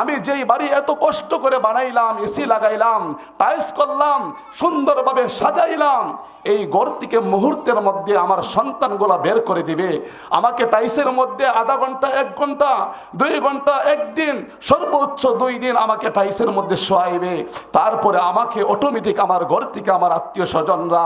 আমি যেই বাড়ি এত কষ্ট করে বানাইলাম, এসি লাগাইলাম, টাইলস করলাম, সুন্দরভাবে সাজাইলাম, এই গড়তিকে মুহূর্তের মধ্যে আমার সন্তানগুলা বের করে দিবে। আমাকে টাইসের মধ্যে আধা ঘণ্টা, এক ঘণ্টা, দুই ঘণ্টা, একদিন, সর্বোচ্চ দুই দিন আমাকে টাইসের মধ্যে শোয়াইবে। তারপরে আমাকে অটোমেটিক আমার ঘর থেকে আমার আত্মীয় স্বজনরা,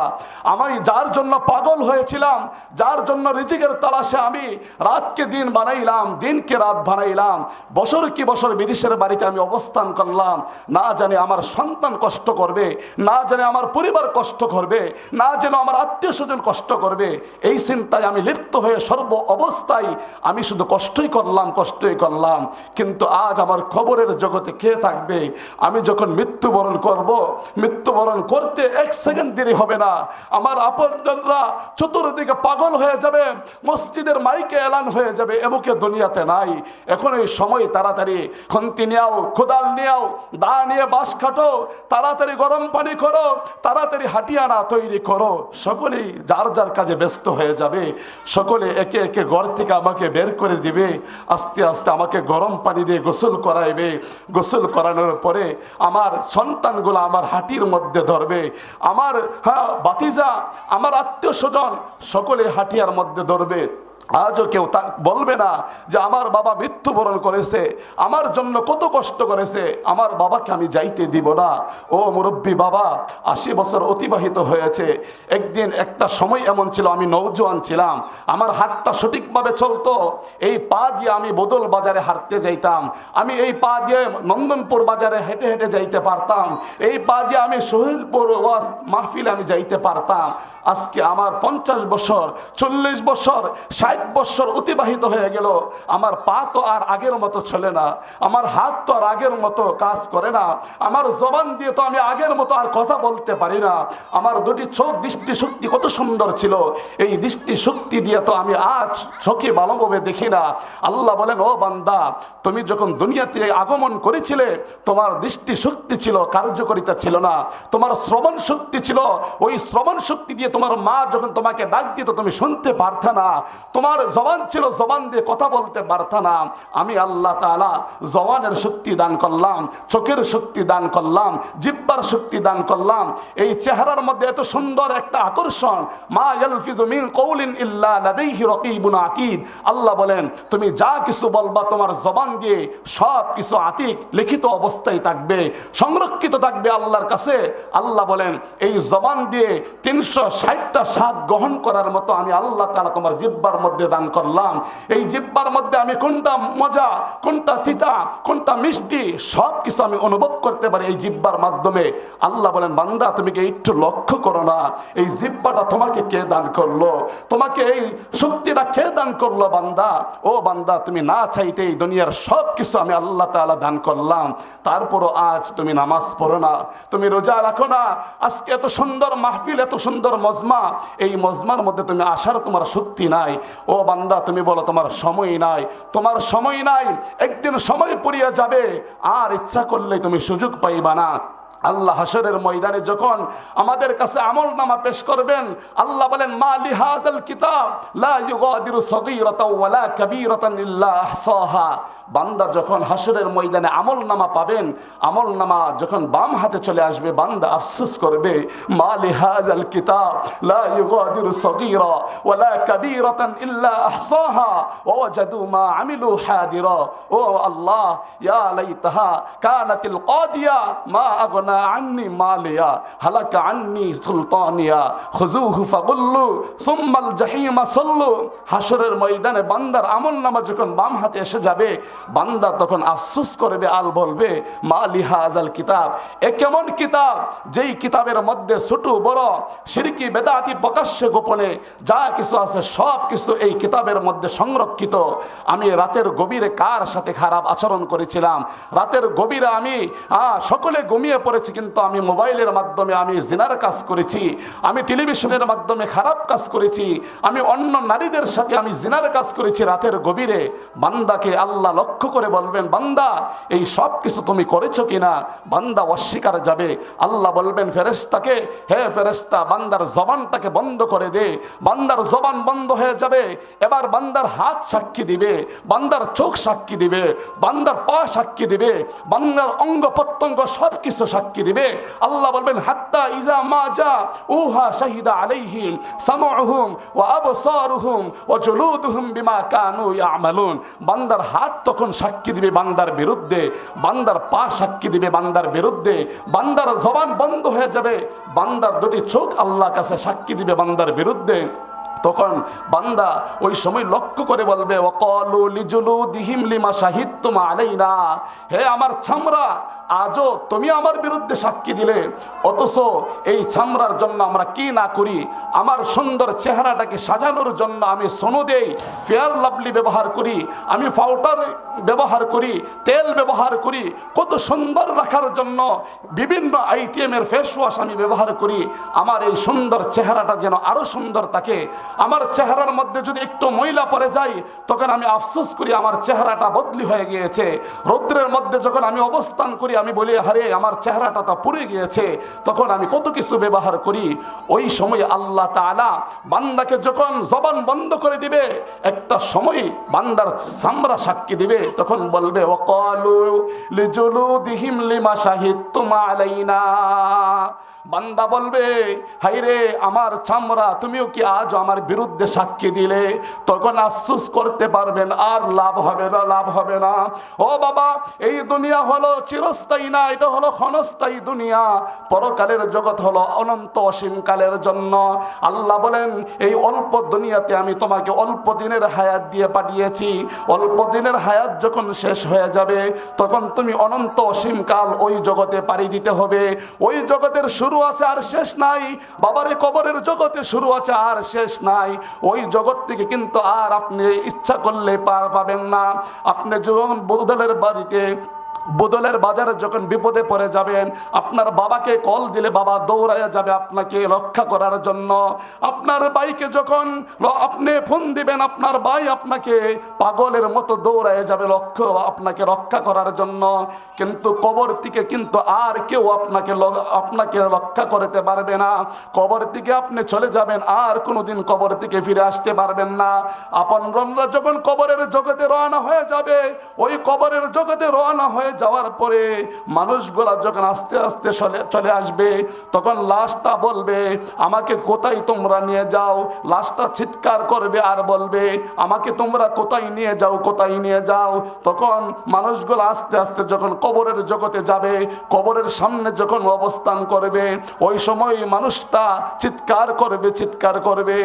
আমি যার জন্য পাগল হয়েছিলাম, যার জন্য রিজিকের তালাশে আমি রাতকে দিন বানাইলাম, দিনকে রাত বানাইলাম, বছর কি বছর বিদেশের বাড়িতে আমি অবস্থান করলাম। না জানি আমার সন্তান কষ্ট করবে, না জানি আমার পরিবার কষ্ট করবে, না যেন আমার আত্মীয় স্বজন কষ্ট করবে। এই চিন্তায় আমি লিপ্ত হয়ে সর্ব অবস্থায় আমি শুধু কষ্টই করলাম কষ্টই করলাম। কিন্তু আজ আমার খবরের জগতে কে থাকবে? আমি যখন মৃত্যুবরণ করব, মৃত্যুবরণ করতে এক সেকেন্ড দেরি হবে না। আমার আপনজনরা চতুর্দিকে পাগল হয়ে যাবে, মসজিদের মাইকে এলান হয়ে যাবে এমুকে দুনিয়াতে নাই। এখন এই সময় তাড়াতাড়ি খন্তি নিয়াও কোদাল নিয়াও, দা নিয়ে বাস খাটো, তাড়াতাড়ি গরম পানি করো, তাড়াতাড়ি হাটিয়ানা তৈরি করো। সকলেই যার যার কাজে ব্যস্ত হয়ে যাবে, সকলে একে একে ঘর থেকে আমাকে বের করে দিবে, আস্তে আস্তে আমাকে গরম পানি দিয়ে গোসল করাইবে। গোসল করানোর পরে আমার সন্তানগুলো আমার হাটির মধ্যে ধরবে। আমার হ্যাঁ বাতিজা আমার আত্মীয় স্বজন, সকলে হাটিয়ার মধ্যে ধরবে। আজও কেউ তা বলবে না যে আমার বাবা মৃত্যুবরণ করেছে, আমার জন্য কত কষ্ট করেছে, আমার বাবাকে আমি যাইতে দিব না। ও মুরব্বী বাবা, আশি বছর অতিবাহিত হয়েছে। একদিন একটা সময় এমন ছিল, আমি নৌজওয়ান ছিলাম। আমার হাতটা সঠিকভাবে চলতো, এই পা দিয়ে আমি বদল বাজারে হাঁটতে যাইতাম। আমি এই পা দিয়ে নন্দনপুর বাজারে হেঁটে হেঁটে যাইতে পারতাম। এই পা দিয়ে আমি সোহেলপুর ওয়াজ মাহফিলে আমি যাইতে পারতাম। আজকে আমার পঞ্চাশ বছর, চল্লিশ বছর, ষাট বছর অতিবাহিত হয়ে গেল। আমার পা তো আর আগের মতো চলে না, আমার হাত তো আর আগের মতো কাজ করে না, আমার জবান দিয়ে তো আমি আগের মতো আর কথা বলতে পারি না। আমার দুটি চোখ দৃষ্টি শক্তি কত সুন্দর ছিল, এই দৃষ্টি শক্তি দিয়ে তো আমি আজ চোখে ভালোভাবে দেখি না। আল্লাহ বলেন, ও বান্দা, তুমি যখন দুনিয়াতে আগমন করেছিলে, তোমার দৃষ্টি শক্তি ছিল, কার্যকরিতা ছিল না। তোমার শ্রবণ শক্তি ছিল, ওই শ্রবণ শক্তি দিয়ে তোমার মা যখন তোমাকে ডাক দিত, তুমি শুনতে পারত না। তোমার জবান ছিল জবান দিয়ে কথা বলতে পারত না। আমি আল্লাহ তাআলা জবানের শক্তি দান করলাম, চোখের শক্তি দান করলাম, জিব্বার শক্তি দান করলাম। এই চেহারার মধ্যে এত সুন্দর একটা আকর্ষণ। মা ইয়ালফিজু মিন কওলিন ইল্লা আকিদ আল্লাহ বলেন, তুমি যা কিছু বলবা তোমার জবান দিয়ে সব কিছু আতিক, লিখিত অবস্থায় থাকবে, সংরক্ষিত থাকবে আল্লাহর কাছে। আল্লাহ বলেন, এই জবান দিয়ে তিনশো ষাটটা স্বাদ গ্রহণ করার মতো আমি আল্লাহ তালা তোমার জিব্বার মধ্যে দান করলাম। এই জিব্বার মধ্যে আমি কোনটা মজা, কোনটা তিতা, কোনটা মিষ্টি সব কিছু আমি অনুভব করতে পারি এই জিব্বার মাধ্যমে। আল্লাহ বলেন, বান্দা, তুমি কি একটু লক্ষ্য করো না? এই জিব্বাটা তোমাকে কে দান করল? তোমাকে এই শক্তিটা কে দান করল বান্দা? ও বান্দা, তুমি না চাইতে এই দুনিয়ার সব কিছু আমি আল্লাহ তাআলা দান করলাম। তারপরও আজ তুমি নামাজ পড়ো না, তুমি রোজা রাখো না। আজকে এত সুন্দর মাহফিল, এত সুন্দর মজমা। এই মজমার মধ্যে তুমি আসার তোমার শক্তি নাই। ও বান্দা, তুমি বলো, তোমার সময় নাই। তোমার সময় নাই। একদিন সময় পড়িয়া যাবে। আর ইচ্ছা করলে তুমি সুযোগ পাইবা না। আল্লাহ হাসরের ময়দানে যখন আমাদের কাছে আমল নামা পেশ করবেন, আল্লাহ বলেন, মা লিহাজাল কিতাব, লা ইউগাদিরু সগীরাতাও ওয়ালা কাবীরাতান ইল্লা আহসাহা। বান্দা যখন হাসরের ময়দানে আমল নামা পাবেন, আমল নামা যখন বাম হাতে চলে আসবে, বান্দা আফসোস করবে, মা লিহাজাল কিতাব, লা ইউগাদিরু সগীরা ওয়ালা কাবীরাতান ইল্লা আহসাহা, ওয়াজাদু মা আমিলু হাদিরা। ও আল্লাহ, ইয়া লাইতাহা কানাতিল কাদিয়া, মা আগনা আন্নি মালিয়া হালাকা আন্নি সুলতানিয়া খুজুহু ফাগুল্লু সুম্মাল জাহিমা ময়দানে বান্দার আমল নামা যখন বাম হাতে এসে যাবে, বান্দা তখন আফসোস করবে, আল বলবে কিতাব? এ কেমন কিতাব? যেই কিতাবের মধ্যে ছোট, বড়, সিরকি, বেদাতি প্রকাশ্য, গোপনে যা কিছু আছে, সব কিছু এই কিতাবের মধ্যে সংরক্ষিত। আমি রাতের গভীরে কার সাথে খারাপ আচরণ করেছিলাম? রাতের গভীরে আমি সকলে ঘুমিয়ে পড়েছি। করেছি, কিন্তু আমি মোবাইলের মাধ্যমে আমি জিনার কাজ করেছি, আমি টেলিভিশনের মাধ্যমে খারাপ কাজ করেছি, আমি অন্য নারীদের সাথে আমি জিনার কাজ করেছি রাতের গভীরে। বান্দাকে আল্লাহ লক্ষ্য করে বলবেন, বান্দা, এই সব কিছু তুমি করেছ কিনা? বান্দা অস্বীকার যাবে। আল্লাহ বলবেন ফেরেস্তাকে হে ফেরেস্তা বান্দার জবানটাকে বন্ধ করে দে। বান্দার জবান বন্ধ হয়ে যাবে, এবার বান্দার হাত সাক্ষী দিবে, বান্দার চোখ সাক্ষী দিবে, বান্দার পা সাক্ষী দিবে, বান্দার অঙ্গ প্রত্যঙ্গ সব কিছু সাক্ষী দিবে। আল্লাহ বলবেন, হাত্তা ইজা মা যা উহা শাহিদা আলাইহিম সামউহুম ওয়া আবসারুহুম ওয়া জুলুদুহুম বিমা কানু ইয়ামালুন। বান্দার হাত তখন সাক্ষী দিবে বান্দার বিরুদ্ধে, বান্দার পা সাক্ষী দিবে বান্দার বিরুদ্ধে, বান্দার জবান বন্ধ হয়ে যাবে, বান্দার দুটি চোখ আল্লাহ কাছে সাক্ষী দিবে বান্দার বিরুদ্ধে। তখন বান্দা ওই সময় লক্ষ্য করে বলবে লিজুলু লিমা সাহিত্যমা আলাইনা। হে আমার ছামরা, আজও তুমি আমার বিরুদ্ধে সাক্ষী দিলে। অথচ এই ছামরার জন্য আমরা কি না করি? আমার সুন্দর চেহারাটাকে সাজানোর জন্য আমি সোনো দেই ফেয়ার লাভলি ব্যবহার করি, আমি পাউডার ব্যবহার করি, তেল ব্যবহার করি, কত সুন্দর রাখার জন্য বিভিন্ন আইটেমের ফেস ওয়াশ আমি ব্যবহার করি। আমার এই সুন্দর চেহারাটা যেন আরও সুন্দর থাকে। আমার চেহারার মধ্যে যদি একটু ময়লা পড়ে যাই তখন আমি আফসোস করি আমার চেহারাটা বদলি হয়ে গিয়েছে। রৌদ্রের মধ্যে যখন আমি অবস্থান করি, আমি বলি হারে আমার চেহারাটা তা পুড়ে গিয়েছে। তখন আমি কত কিছু ব্যবহার করি। ওই সময় আল্লাহ তাআলা বান্দাকে যখন জবান বন্ধ করে দিবে, একটা সময় বান্দার সামরা সাক্ষী দিবে, তখন বলবে, ওয়াকালু লিজুলুদিহিম লিমা শাহিদতুম আলাইনা। বান্দা বলবে, হাইরে, আমার চামড়া, তুমিও কি আজ আমার বিরুদ্ধে সাক্ষী দিলে? তখন আফসুস করতে পারবেন, আর লাভ হবে না, লাভ হবে না। ও বাবা, এই দুনিয়া হলো চিরস্থায়ী না, এটা হলো ক্ষণস্থায়ী দুনিয়া। পরকালের জগৎ হলো অনন্ত অসীম কালের জন্য। আল্লাহ বলেন, এই অল্প দুনিয়াতে আমি তোমাকে অল্প দিনের হায়াত দিয়ে পাঠিয়েছি। অল্প দিনের হায়াত যখন শেষ হয়ে যাবে, তখন তুমি অনন্ত অসীম কাল ওই জগতে পাড়ি দিতে হবে। ওই জগতের শুরু আছে আর শেষ নাই। বাবারে কবরের জগতে শুরু আছে আর শেষ নাই। ওই জগৎ থেকে কিন্তু আর আপনি ইচ্ছা করলে পার পাবেন না। আপনি যখন বদলের বাড়িতে বদলের বাজারে যখন বিপদে পড়ে যাবেন, আপনার বাবাকে কল দিলে বাবা দৌড়াইয়া যাবে আপনাকে রক্ষা করার জন্য। আপনার বাইকে যখন আপনি ফোন দিবেন, আপনার ভাই আপনাকে পাগলের মতো দৌড়াইয়া যাবে, লক্ষ্য আপনাকে রক্ষা করার জন্য। কিন্তু কবর থেকে কিন্তু আর কেউ আপনাকে আপনাকে রক্ষা করতে পারবে না। কবর থেকে আপনি চলে যাবেন, আর কোনোদিন কবর থেকে ফিরে আসতে পারবেন না। আপন রনরা যখন কবরের জগতে রওনা হয়ে যাবে, ওই কবরের জগতে রওনা হয়ে যাওয়ার পরে মানুষগুলা যখন আস্তে আস্তে চলে আসবে, তখন লাশটা বলবে, আমাকে কোথায় তোমরা নিয়ে যাও? লাশটা চিৎকার করবে আর বলবে, আমাকে তোমরা কোথায় নিয়ে যাও, কোথায় নিয়ে যাও? তখন মানুষগুলো আস্তে আস্তে যখন কবরের জগতে যাবে, কবরের সামনে যখন অবস্থান করবে, ওই সময় মানুষটা চিৎকার করবে চিৎকার করবে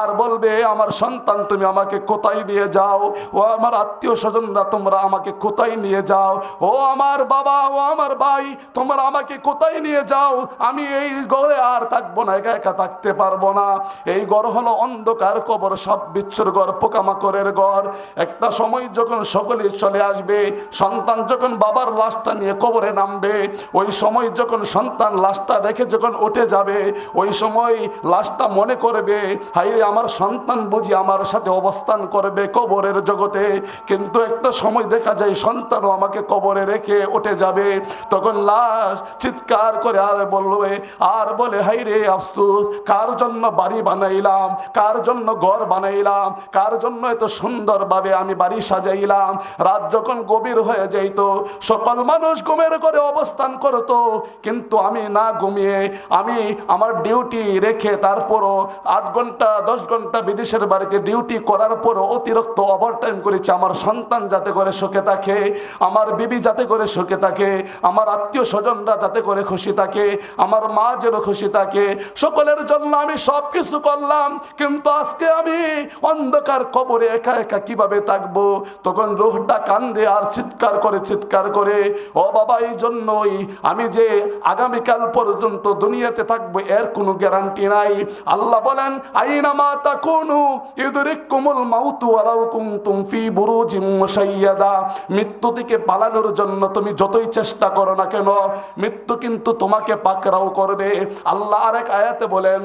আর বলবে, আমার সন্তান, তুমি আমাকে কোথায় নিয়ে যাও? ও আমার আত্মীয় স্বজনরা তোমরা আমাকে কোথায় নিয়ে যাও? ও আমার বাবা, ও আমার ভাই, তোমরা আমাকে কোথায় নিয়ে যাও? আমি এই গড়ে আর থাকব না, একা একা থাকতে পারব না। এই ঘর হলো অন্ধকার কবর, সব বিচ্ছুর ঘর, পোকামাকড়ের ঘর। একটা সময় যখন সকলে চলে আসবে, সন্তান যখন বাবার লাশটা নিয়ে কবরে নামবে, ওই সময় যখন সন্তান লাশটা রেখে যখন উঠে যাবে, ওই সময় লাশটা মনে করবে হাইরে আমার সন্তান বুঝি আমার সাথে অবস্থান করবে কবরের জগতে। কিন্তু একটা সময় দেখা যায় সন্তানও আমাকে কবরে রেখে উঠে যাবে। তখন লাশ চিৎকার করে আর বলবে, আর বলে হাইরে আফসুস, কার জন্য বাড়ি বানাইলাম? কার জন্য ঘর বানাইলাম? কার জন্য এত সুন্দরভাবে আমি বাড়ি সাজাইলাম? রাত যখন গভীর হয়ে যাইত, সকল মানুষ ঘুমের করে অবস্থান করতো। কিন্তু আমি না ঘুমিয়ে, আমি আমার ডিউটি রেখে তারপরও আট ঘণ্টা, দশ ঘণ্টা বিদেশের বাড়িতে ডিউটি করার পরও অতিরিক্ত ওভারটাইম করেছি। আমার সন্তান যাতে করে সুখে থাকে, আমার বিবি যাতে করে সুখে থাকে, আমার আত্মীয় স্বজনরা যাতে করে খুশি থাকে, আমার মা যেন খুশি থাকে, সকলের জন্য আমি সব কিছু করলাম, কিন্তু আজকে আমি অন্ধকার কবরে একা একা কীভাবে থাকব? তখন রোহটা কান্দে আর চিৎকার করে চিৎকার করে, ও বাবা এই জন্যই আমি যে আগামীকাল পর্যন্ত দুনিয়াতে থাকব, এর কোনো গ্যারান্টি নাই। আল্লাহ বলেন, আইনা মা তাকুনু ইউদরিকুমুল মাউতু ওয়ালাউ কুনতুম ফি বুরুজিম মুশাইয়াদা। মৃত্যু থেকে পালানোর জন্য জন্য তুমি যতই চেষ্টা করো না কেন, মৃত্যু কিন্তু তোমাকে পাকড়াও করবে। আল্লাহ আরেক আয়াতে বলেন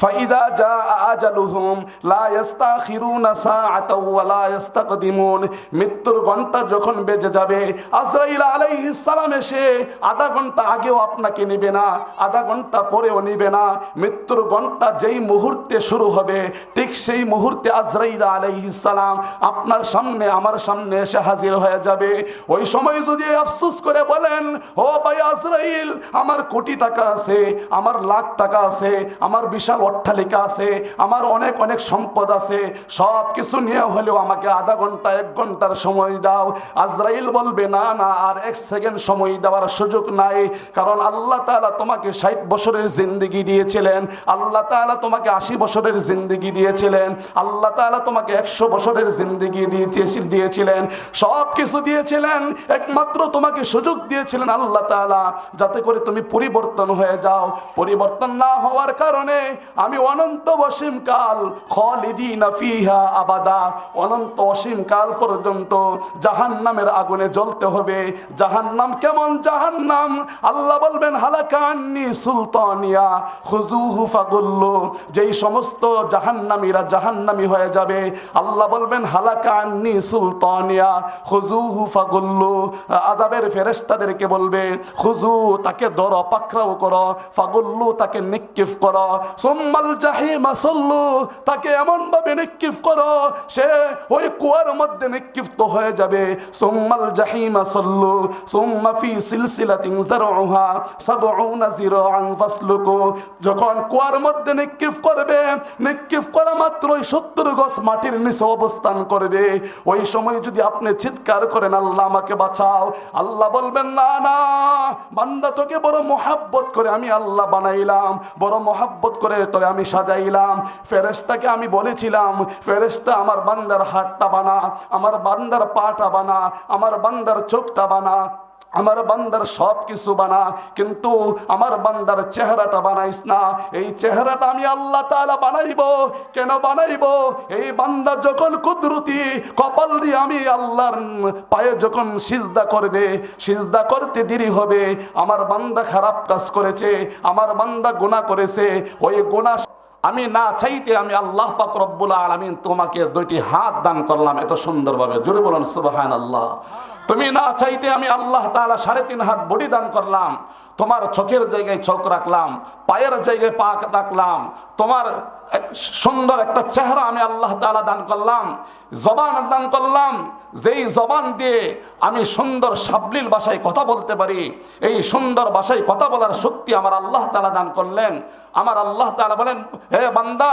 ফাইজা জা আজালুহুম, লা ইস্তাখিরুনা সাআতাও ওয়া লা ইস্তাকদিমুন। মৃত্যুর ঘণ্টা যখন বেজে যাবে, আজরাইল আলাইহিস সালাম এসে আধা ঘণ্টা আগেও আপনাকে নেবে না, আধা ঘণ্টা পরেও নেবে না। মৃত্যুর ঘণ্টা যেই মুহূর্তে শুরু হবে, ঠিক সেই মুহূর্তে আজরাইল আলাইহিস সালাম আপনার সামনে, আমার সামনে এসে হাজির হয়ে যাবে। ওই সময় যদি আফসোস করে বলেন, ও ভাই আজরাইল, আমার কোটি টাকা আছে, আমার লাখ টাকা আছে, আমার বিশাল অট্টালিকা আছে, আমার অনেক অনেক সম্পদ আছে সব কিছু নিয়ে হলেও আমাকে আধা ঘণ্টা, এক ঘণ্টার সময় দাও। আজরাইল বলবে, না না, আর এক সেকেন্ড সময় দেওয়ার সুযোগ নাই, কারণ আল্লাহ তাআলা তোমাকে ষাট বছরের জিন্দিগি দিয়েছিলেন। আল্লাহ তাআলা তোমাকে আশি বছরের জিন্দিগি দিয়েছিলেন। আল্লাহ তাআলা তোমাকে একশো বছরের জিন্দিগি দিয়েছে, দিয়েছিলেন। সব কিছু দিয়েছিলেন, একমাত্র তোমাকে সুযোগ দিয়েছিলেন আল্লাহ তাআলা। যাতে করে তুমি পরিবর্তন হয়ে যাও। পরিবর্তন না হওয়ার কারণে আমি অনন্ত অসীম কাল ফিহা আবাদা। অনন্ত অসীম কাল পর্যন্ত জাহান্নামের আগুনে জ্বলতে হবে। জাহান্নাম কেমন জাহান্নাম? আল্লাহ বলবেন হালাকান্নি সুলতানিয়া খুজুহু ফাগুল্লু। যেই সমস্ত জাহান্নামীরা জাহান্নামী হয়ে যাবে, আল্লাহ বলবেন হালাকান্নি সুলতানিয়া খুজুহু ফাগুল্লু। আজাবের ফেরেশতাদেরকে বলবে খুজু তাকে দর পাকড়াও করো। ফাগুল্লু, তাকে নিক্ষিপ করো। সুম্মাল জাহিমা তাকে নিক্ষিপ করো, সে ওই কুয়ার মধ্যে নিক্ষিপ্ত হয়ে যাবে। সুম্মাল জাহিমা সুম্মা ফি সিলসিলাতিন জারউহা সাবউনা জিরাআন ফাসলুকু। যখন কুয়ার মধ্যে নিক্ষিপ করবে, নিক্ষিপ করা সত্তর গজ মাটির নিচে অবস্থান করবে। ওই সময় যদি আপনি চিৎকার করেন, আল্লাহ আমাকে বাঁচাও। আল্লাহ বলবেন, না না, বান্দা তোকে বড় মোহাব্বত করে আমি আল্লাহ বানাইলাম। বড় মোহাব্বত করে তোরে আমি সাজাইলাম ফেরেস্তাকে আমি বলেছিলাম ফেরেস্তা আমার বান্দার হাতটা বানা, আমার বান্দার পাটা বানা, আমার বান্দার চোখটা বানা। আমার বান্দার সব কিছু বানা, কিন্তু আমার বান্দার চেহারাটা বানাইস না। এই চেহারাটা আমি আল্লাহ তালা বানাইব, কেন বানাইব? এই বান্দা যখন কুদরতি কপাল দিয়ে আমি আল্লাহর পায়ে যখন সিজদা করবে, সিজদা করতে দেরি হবে। আমার বান্দা খারাপ কাজ করেছে, আমার বান্দা গুনাহ করেছে, ওই গুনাহ আমি না চাইতে আমি আল্লাহ পাক রব্বুল আলমিন তোমাকে দুইটি হাত দান করলাম। এত সুন্দরভাবে। জুড়ে বলুন সুবাহান আল্লাহ তুমি না চাইতে আমি আল্লাহ তালা সাড়ে তিন হাত বডি দান করলাম। তোমার চোখের জায়গায় চোখ রাখলাম, পায়ের জায়গায় পা রাখলাম। তোমার সুন্দর একটা চেহারা আমি আল্লাহ তাআলা দান করলাম, জবান দান করলাম, যেই জবান দিয়ে আমি সুন্দর সাবলীল ভাষায় কথা বলতে পারি, এই সুন্দর ভাষায় কথা বলার শক্তি আমার আল্লাহ তাআলা দান করলেন। আমার আল্লাহ তাআলা বলেন, হে বান্দা,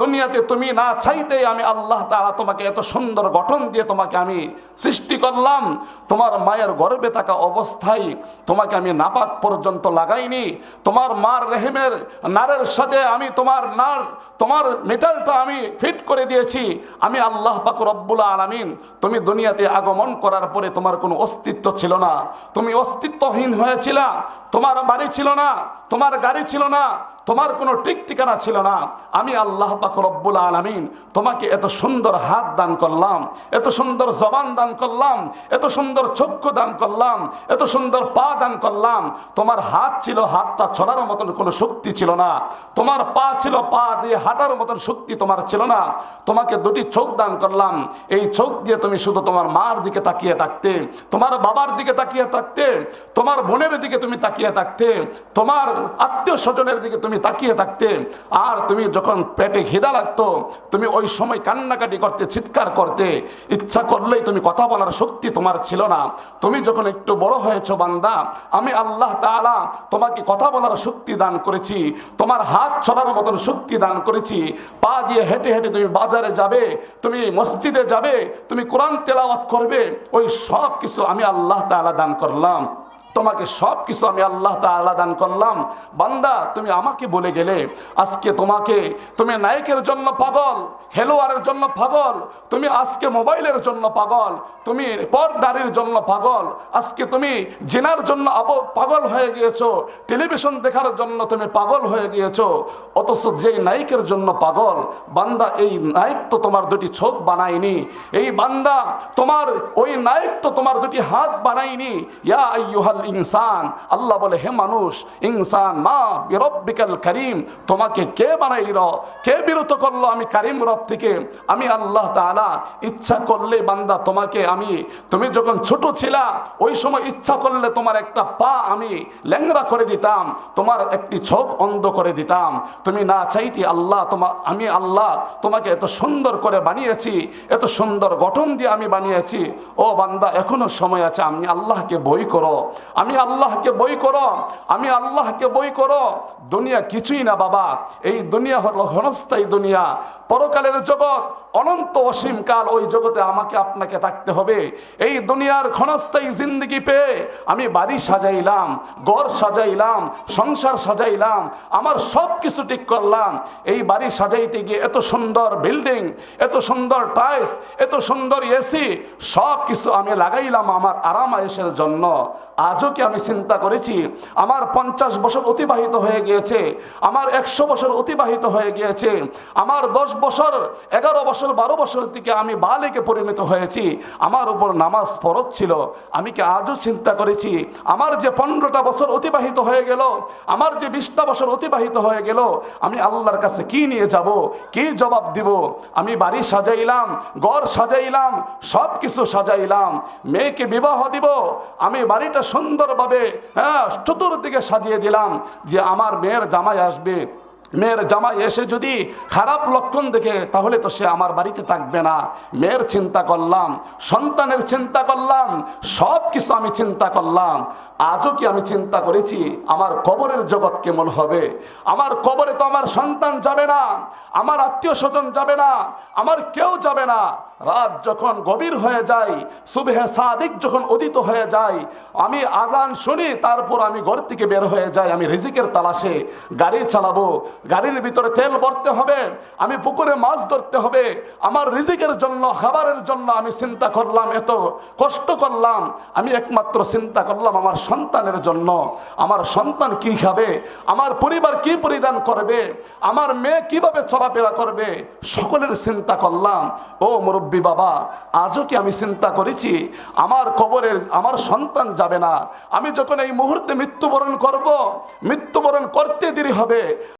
দুনিয়াতে তুমি না চাইতেই আমি আল্লাহ তাআলা তোমাকে এত সুন্দর গঠন দিয়ে তোমাকে আমি সৃষ্টি করলাম। তোমার মায়ের গর্বে থাকা অবস্থায় তোমাকে আমি নাপাক পর্যন্ত লাগাইনি। তোমার মার রেহেমের নারের সাথে আমি তোমার নার তোমার মেটালটা আমি ফিট করে দিয়েছি। আমি আল্লাহ পাক রব্বুল আলামিন, তুমি দুনিয়াতে আগমন করার পরে তোমার কোনো অস্তিত্ব ছিল না। তুমি অস্তিত্বহীন হয়েছিলা তোমার বাড়ি ছিল না, তোমার গাড়ি ছিল না, তোমার কোনো টিক ঠিকানা ছিল না। আমি আল্লাহ পাক রব্বুল আলামিন তোমাকে এত সুন্দর হাত দান করলাম, এত সুন্দর জবান দান করলাম, এত সুন্দর চক্ষু দান করলাম, এত সুন্দর পা দান করলাম। তোমার হাত ছিল হাতটা চলার মতন কোনো শক্তি ছিল না। তোমার পা ছিল পা দিয়ে হাঁটার মতন শক্তি তোমার ছিল না। তোমাকে দুটি চোখ দান করলাম। এই চোখ দিয়ে তুমি শুধু তোমার মার দিকে তাকিয়ে থাকতে, তোমার বাবার দিকে তাকিয়ে থাকতে, তোমার বোনের দিকে তুমি তাকিয়ে থাকতে, তোমার আত্মীয় স্বজনের দিকে তুমি তাকিয়ে থাকতে, আর তুমি যখন পেটে খিদা লাগতো, তুমি ওই সময় কান্নাকাটি করতে, চিৎকার করতে, ইচ্ছা করলেই তুমি কথা বলার শক্তি তোমার ছিল না। তুমি যখন একটু বড় হয়েছো বান্দা, আমি আল্লাহ তাআলা তোমাকে কথা বলার শক্তি দান করেছি, তোমার হাত ছড়ার মতন শক্তি দান করেছি। পা দিয়ে হেঁটে হেঁটে তুমি বাজারে যাবে, তুমি মসজিদে যাবে, তুমি কোরআন তেলাওয়াত করবে, ওই সব কিছু আমি আল্লাহ তাআলা দান করলাম। তোমাকে সব কিছু আমি আল্লাহ তাআলা দান করলাম। বান্দা, তুমি আমাকে বলে গেলে, আজকে তোমাকে, তুমি নায়কের জন্য পাগল হেলোয়ারের জন্য পাগল, তুমি আজকে মোবাইলের জন্য পাগল, তুমি পর নারীর জন্য পাগল, আজকে তুমি জেনার জন্য পাগল হয়ে গিয়েছো, টেলিভিশন দেখার জন্য তুমি পাগল হয়ে গিয়েছো, অথচ যেই নায়িকের জন্য পাগল, বান্দা, এই নায়ক তো তোমার দুটি চোখ বানায়নি। এই বান্দা, তোমার ওই নায়ক তো তোমার দুটি হাত বানায়নি। ইয়া আইয়ুহাল ইনসান। আল্লাহ বলে, হে মানুষ, ইনসান, মা বিরব্বিকাল করিম, তোমাকে কে বানাইল? কে বিরত করল আমি কারিম রব থেকে? আমি আল্লাহ তাআলা, ইচ্ছা করলে বান্দা তোমাকে, আমি, তুমি যখন ছোট ছিলা, ওই সময় ইচ্ছা করলে তোমার একটা পা আমি ল্যাংরা করে দিতাম, তোমার একটি চোখ অন্ধ করে দিতাম। তুমি না চাইতে আল্লাহ তোমার আমি আল্লাহ তোমাকে এত সুন্দর করে বানিয়েছি, এত সুন্দর গঠন দিয়ে আমি বানিয়েছি। ও বান্দা, এখনও সময় আছে, আমি আল্লাহকে বই করো। আমি আল্লাহকে বই করো, আমি আল্লাহকে বই করো। দুনিয়া কিছুই না বাবা। এই দুনিয়া হলো ঘনস্থায়ী দুনিয়া। পরকালের জগৎ অনন্ত অসীম কাল, ওই জগতে আমাকে আপনাকে থাকতে হবে। এই দুনিয়ার ক্ষণস্থায়ী জিন্দগি পেয়ে আমি বাড়ি সাজাইলাম, ঘর সাজাইলাম, সংসার সাজাইলাম, আমার সব কিছু ঠিক করলাম। এই বাড়ি সাজাইতে গিয়ে এত সুন্দর বিল্ডিং, এত সুন্দর টাইলস, এত সুন্দর এসি সব কিছু আমি লাগাইলাম আমার আরাম আয়েসের জন্য আজও কি আমি চিন্তা করেছি। আমার পঞ্চাশ বছর অতিবাহিত হয়ে গিয়েছে। আমার একশো বছর অতিবাহিত হয়ে গিয়েছে। আমার দশ বছর, এগারো বছর, বারো বছর থেকে আমি বালেকে পরিণত হয়েছি। আমার উপর নামাজ ফরজ ছিল। আমি কি আজও চিন্তা করেছি? আমার যে পনেরোটা বছর অতিবাহিত হয়ে গেল, আমার যে বিশটা বছর অতিবাহিত হয়ে গেল, আমি আল্লাহর কাছে কি নিয়ে যাব? কি জবাব দিব? আমি বাড়ি সাজাইলাম, ঘর সাজাইলাম সব কিছু সাজাইলাম। মেয়েকে বিবাহ দিব, আমি বাড়িটা সুন্দরভাবে হ্যাঁ চতুর্দিকে সাজিয়ে দিলাম যে আমার মেয়ের জামাই আসবে। মেয়ের জামাই এসে যদি খারাপ লক্ষণ দেখে, তাহলে তো সে আমার বাড়িতে থাকবে না। মেয়ের চিন্তা করলাম, সন্তানের চিন্তা করলাম সব কিছু আমি চিন্তা করলাম। আজও কি আমি চিন্তা করেছি, আমার কবরের জগৎ কেমন হবে? আমার কবরে তো আমার সন্তান যাবে না, আমার আত্মীয় স্বজন যাবে না, আমার কেউ যাবে না। রাত যখন গভীর হয়ে যায়, সুবেহে সাদিক যখন উদিত হয়ে যায়, আমি আজান শুনি, তারপর আমি ঘর থেকে বের হয়ে যাই, আমি রিজিকের তালাশে গাড়ি চালাবো, গাড়ির ভিতরে তেল ভরতে হবে, আমি পুকুরে মাছ ধরতে হবে, আমার রিজিকের জন্য, খাবারের জন্য আমি চিন্তা করলাম, এত কষ্ট করলাম, আমি একমাত্র চিন্তা করলাম, আমার সন্তানের জন্য। আমার সন্তান কি খাবে? আমার পরিবার কি পরিধান করবে? আমার মেয়ে কীভাবে চলাফেরা করবে? সকলের চিন্তা করলাম। ও মুরব্বী বাবা, আজও কি আমি চিন্তা করেছি? আমার কবরের, আমার সন্তান যাবে না। আমি যখন এই মুহূর্তে মৃত্যুবরণ করব, মৃত্যুবরণ করতে দেরি হবে।